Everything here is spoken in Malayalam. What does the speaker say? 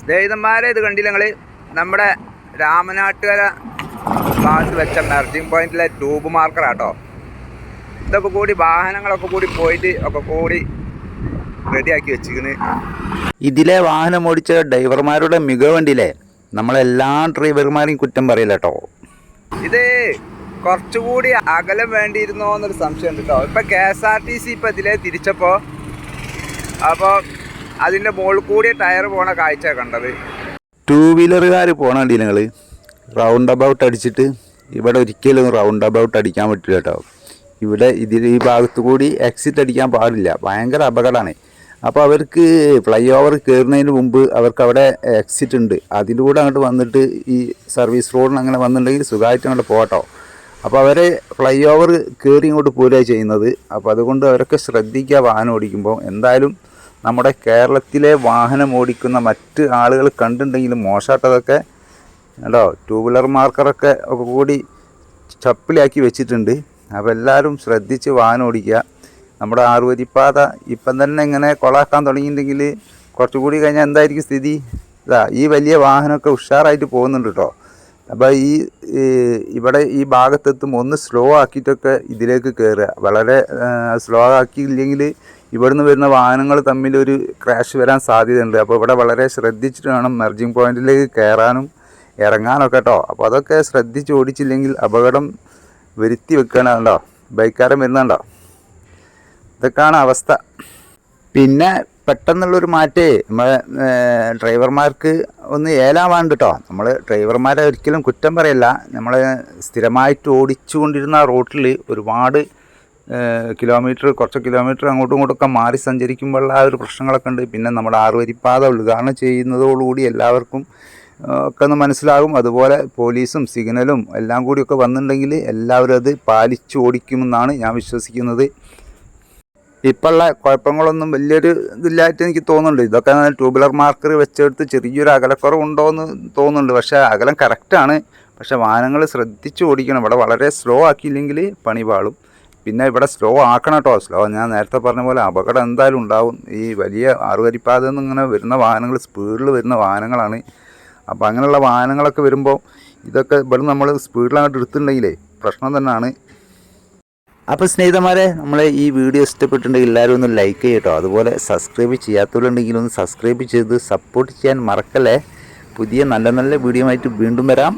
സ്നേഹിതന്മാരെ ഇത് കണ്ടില്ല നിങ്ങൾ നമ്മുടെ രാമനാട്ടുകര ഭാഗത്ത് വെച്ച മെർജിങ് പോയിന്റിലെ ട്യൂബ് മാർക്കറാട്ടോ ഇതൊക്കെ കൂടി വാഹനങ്ങളൊക്കെ കൂടി പോയിട്ട് ഒക്കെ കൂടി റെഡിയാക്കി വെച്ചിരിക്കുന്നു. ഇതിലെ വാഹനം ഓടിച്ച ഡ്രൈവർമാരുടെ മികവ് കണ്ടില്ലേ? നമ്മളെല്ലാ ഡ്രൈവർമാരെയും കുറ്റം പറയില്ല കേട്ടോ. ഇത് കുറച്ചുകൂടി അകലം വേണ്ടിയിരുന്നോ എന്നൊരു സംശയം ഉണ്ട് കേട്ടോ. ഇപ്പം K S R T C ഇപ്പം ഇതിലേ തിരിച്ചപ്പോൾ അപ്പോൾ അതിന്റെ മുകളിൽ കൂടി ടയർ പോണ കാഴ്ച കണ്ടത്. ടൂ വീലറുകാർ പോണ നിങ്ങൾ റൗണ്ട് അബൌട്ട് അടിച്ചിട്ട് ഇവിടെ ഒരിക്കലും റൗണ്ട് അബൌട്ട് അടിക്കാൻ പറ്റില്ല കേട്ടോ ഇവിടെ ഇതിൽ ഈ ഭാഗത്തു കൂടി എക്സിറ്റ് അടിക്കാൻ പാടില്ല. ഭയങ്കര അപകടമാണ് അപ്പോൾ അവർക്ക് ഫ്ലൈ ഓവർ കയറുന്നതിന് മുമ്പ് അവർക്ക് അവിടെ എക്സിറ്റ് ഉണ്ട്. അതിലൂടെ അങ്ങോട്ട് വന്നിട്ട് ഈ സർവീസ് റോഡിന് അങ്ങനെ വന്നിട്ടുണ്ടെങ്കിൽ സുഖമായിട്ട് അങ്ങോട്ട് പോകട്ടോ അപ്പോൾ അവരെ ഫ്ലൈ ഓവർ കയറി ഇങ്ങോട്ട് പോരുക ചെയ്യുന്നത്. അപ്പോൾ അതുകൊണ്ട് അവരൊക്കെ ശ്രദ്ധിക്കുക വാഹനം ഓടിക്കുമ്പോൾ. എന്തായാലും നമ്മുടെ കേരളത്തിലെ വാഹനം ഓടിക്കുന്ന മറ്റ് ആളുകൾ കണ്ടിട്ടുണ്ടെങ്കിലും മോശമായിട്ടതൊക്കെ കേട്ടോ ടൂ വീലർ മാർക്കറൊക്കെ ഒക്കെ കൂടി ചപ്പിലാക്കി വെച്ചിട്ടുണ്ട്. അപ്പോൾ എല്ലാവരും ശ്രദ്ധിച്ച് വാഹനം ഓടിക്കുക. നമ്മുടെ ആറുവരിപ്പാത ഇപ്പം തന്നെ ഇങ്ങനെ കൊളാക്കാൻ തുടങ്ങിയിട്ടുണ്ടെങ്കിൽ കുറച്ചുകൂടി കഴിഞ്ഞാൽ എന്തായിരിക്കും സ്ഥിതി? ഇതാ ഈ വലിയ വാഹനമൊക്കെ ഉഷാറായിട്ട് പോകുന്നുണ്ട് കേട്ടോ. അപ്പോൾ ഈ ഇവിടെ ഈ ഭാഗത്തെത്തുമ്പോൾ ഒന്ന് സ്ലോ ആക്കിയിട്ടൊക്കെ ഇതിലേക്ക് കയറുക വളരെ സ്ലോ ആക്കിയില്ലെങ്കിൽ ഇവിടുന്ന് വരുന്ന വാഹനങ്ങൾ തമ്മിൽ ഒരു ക്രാഷ് വരാൻ സാധ്യതയുണ്ട്. അപ്പോൾ ഇവിടെ വളരെ ശ്രദ്ധിച്ചിട്ട് വേണം മെർജിങ് പോയിന്റിലേക്ക് കയറാനും ഇറങ്ങാനൊക്കെ കേട്ടോ അപ്പോൾ അതൊക്കെ ശ്രദ്ധിച്ച് ഓടിച്ചില്ലെങ്കിൽ അപകടം വരുത്തി വെക്കുകയാണ് കണ്ടോ? ബൈക്കാരൻ വരുന്നുണ്ടോ ഇതൊക്കെയാണ് അവസ്ഥ. പിന്നെ പെട്ടെന്നുള്ളൊരു മാറ്റേ നമ്മളെ ഡ്രൈവർമാർക്ക് ഒന്ന് ഏലാവാണ്ട് കേട്ടോ നമ്മൾ ഡ്രൈവർമാരെ ഒരിക്കലും കുറ്റം പറയല്ല. നമ്മൾ സ്ഥിരമായിട്ട് ഓടിച്ചുകൊണ്ടിരുന്ന റോട്ടിൽ ഒരുപാട് കിലോമീറ്റർ കുറച്ച് കിലോമീറ്റർ അങ്ങോട്ടും ഇങ്ങോട്ടൊക്കെ മാറി സഞ്ചരിക്കുമ്പോഴുള്ള ആ ഒരു പ്രശ്നങ്ങളൊക്കെ ഉണ്ട്. പിന്നെ നമ്മുടെ ആറുവരിപ്പാത ഉദ്ഘാടനം ചെയ്യുന്നതോടുകൂടി എല്ലാവർക്കും ഒക്കെ ഒന്ന് മനസ്സിലാകും. അതുപോലെ പോലീസും സിഗ്നലും എല്ലാം കൂടിയൊക്കെ വന്നിട്ടുണ്ടെങ്കിൽ എല്ലാവരും അത് പാലിച്ച് ഓടിക്കുമെന്നാണ് ഞാൻ വിശ്വസിക്കുന്നത്. ഇപ്പോഴുള്ള കുഴപ്പങ്ങളൊന്നും വലിയൊരു ഇതില്ലായിട്ട് എനിക്ക് തോന്നുന്നുണ്ട്. ഇതൊക്കെ ട്യൂബുലർ മാർക്കർ വെച്ചെടുത്ത് ചെറിയൊരു അകലക്കുറവുണ്ടോ എന്ന് തോന്നുന്നുണ്ട്. പക്ഷേ അകലം കറക്റ്റാണ് പക്ഷേ വാഹനങ്ങൾ ശ്രദ്ധിച്ച് ഓടിക്കണം. ഇവിടെ വളരെ സ്ലോ ആക്കിയില്ലെങ്കിൽ പണി പാളും. പിന്നെ ഇവിടെ സ്ലോ ആക്കണം കേട്ടോ സ്ലോ ഞാൻ നേരത്തെ പറഞ്ഞ പോലെ അപകടം എന്തായാലും ഉണ്ടാവും. ഈ വലിയ ആറുവരിപ്പാത ഇങ്ങനെ വരുന്ന വാഹനങ്ങൾ സ്പീഡിൽ വരുന്ന വാഹനങ്ങളാണ്. അപ്പോൾ അങ്ങനെയുള്ള വാഹനങ്ങളൊക്കെ വരുമ്പോൾ ഇതൊക്കെ ഇവിടെ നമ്മൾ സ്പീഡിലങ്ങോട്ട് എടുത്തിട്ടുണ്ടെങ്കിലേ പ്രശ്നം തന്നെയാണ് അപ്പോൾ സ്നേഹിതന്മാരെ നമ്മൾ ഈ വീഡിയോ ഇഷ്ടപ്പെട്ടിട്ടുണ്ടെങ്കിൽ എല്ലാവരും ഒന്ന് ലൈക്ക് ചെയ്യട്ടോ. അതുപോലെ സബ്സ്ക്രൈബ് ചെയ്യാത്തവരുണ്ടെങ്കിൽ ഒന്ന് സബ്സ്ക്രൈബ് ചെയ്ത് സപ്പോർട്ട് ചെയ്യാൻ മറക്കല്ലേ. പുതിയ നല്ല നല്ല വീഡിയോ ആയിട്ട് വീണ്ടും വരാം.